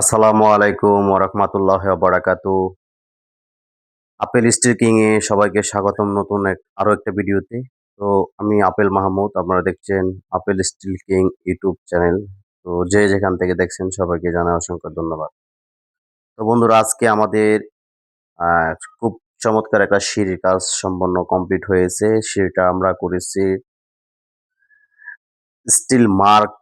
আসসালামু আলাইকুম ওরহমাতুল্লাহ বারাকাতু আপেল এ সবাইকে স্বাগতম নতুন এক, আরও একটা ভিডিওতে। তো আমি আপেল মাহমুদ, আপনারা দেখছেন Apel Steel King YouTube channel. তো যে যেখান থেকে দেখছেন সবাইকে জানাই অসংখ্য ধন্যবাদ। তো বন্ধুরা, আজকে আমাদের খুব চমৎকার একটা সিঁড়ির কাজ সম্পন্ন কমপ্লিট হয়েছে। সিঁড়িটা আমরা করেছি স্টিল মার্ক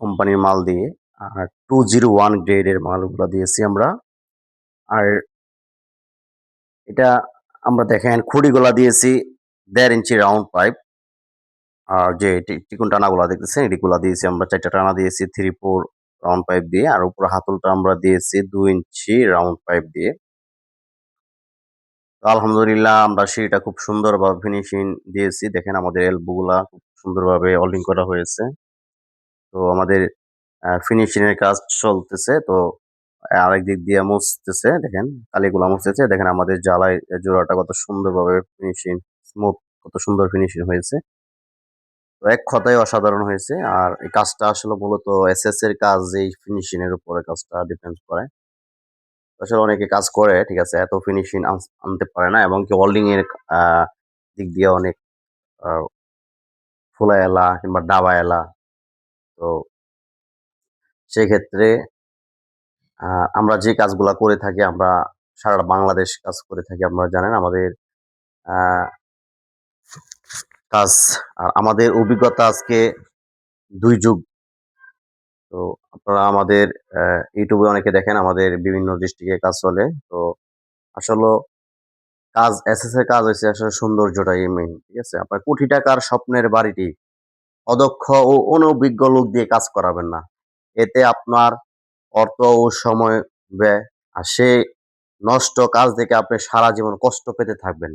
কোম্পানির মাল দিয়ে। আর টু জিরো ওয়ান গ্রেডের মালগুলো দিয়েছি আমরা। আর এটা আমরা দেখেন খুঁড়িগুলা দিয়েছি দেড় ইঞ্চি রাউন্ড পাইপ আর যে টিকুন টানাগুলা দেখতেছেন, এটিগুলা দিয়েছি আমরা, চারটা টানা দিয়েছি থ্রি ফোর রাউন্ড পাইপ দিয়ে। আর উপরে হাতলটা আমরা দিয়েছি দুই ইঞ্চি রাউন্ড পাইপ দিয়ে। আলহামদুলিল্লাহ আমরা সেটা খুব সুন্দরভাবে ফিনিশিং দিয়েছি। দেখেন আমাদের এলবোগুলা খুব সুন্দরভাবে অলিং করা হয়েছে। তো আমাদের ফিনিশিং এর কাজ চলতেছে। তো, আরেক দিক দিয়ে মুছতেছে, দেখেন, কালিগুলা মুছতেছে। দেখেন, আমাদের জ্বালাই জোড়াটা কত সুন্দরভাবে ফিনিশিং স্মুথ কত সুন্দর ফিনিশিং হয়েছে। তো, এক কথায় অসাধারণ হয়েছে। আর এই কাজটা আসলে মূলত এসএস এর কাজ, এই ফিনিশিং এর উপরে কাজটা ডিপেন্ড করে। আসলে অনেকে কাজ করে, ঠিক আছে, এত ফিনিশিং আনতে পারে না। এবং কি ওয়েল্ডিং এর দিক দিয়ে অনেক ফোলা এলা কিংবা ডাবা এলা। তো সেক্ষেত্রে আমরা যে কাজগুলা করে থাকি, আমরা সারা বাংলাদেশ কাজ করে থাকি, আপনারা জানেন আমাদের কাজ, আর আমাদের অভিজ্ঞতা আজকে দুই যুগ। তো আপনারা আমাদের ইউটিউবে অনেকে দেখেন, আমাদের বিভিন্ন ডিস্ট্রিক্টে কাজ চলে। তো আসলে কাজ এসএস এর কাজ হয়েছে আসলে সৌন্দর্যটাই মেইন ঠিক আছে? আপনার কোটি টাকার স্বপ্নের বাড়িটি অদক্ষ ও অনভিজ্ঞ লোক দিয়ে কাজ করাবেন না। এতে আপনার অর্থ ও সময় ব্যয় আর সে নষ্ট কাজ দেখে আপনি সারা জীবন কষ্ট পেতে থাকবেন।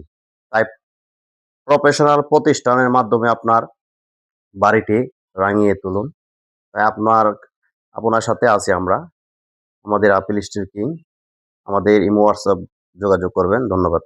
তাই প্রফেশনাল প্রতিষ্ঠানের মাধ্যমে আপনার বাড়িটি রাঙিয়ে তুলুন। তাই আপনার আপনার সাথে আছি আমরা। আমাদের আপিল স্টিল কিং। আমাদের ইমো হোয়াটসঅ্যাপ যোগাযোগ করবেন। ধন্যবাদ।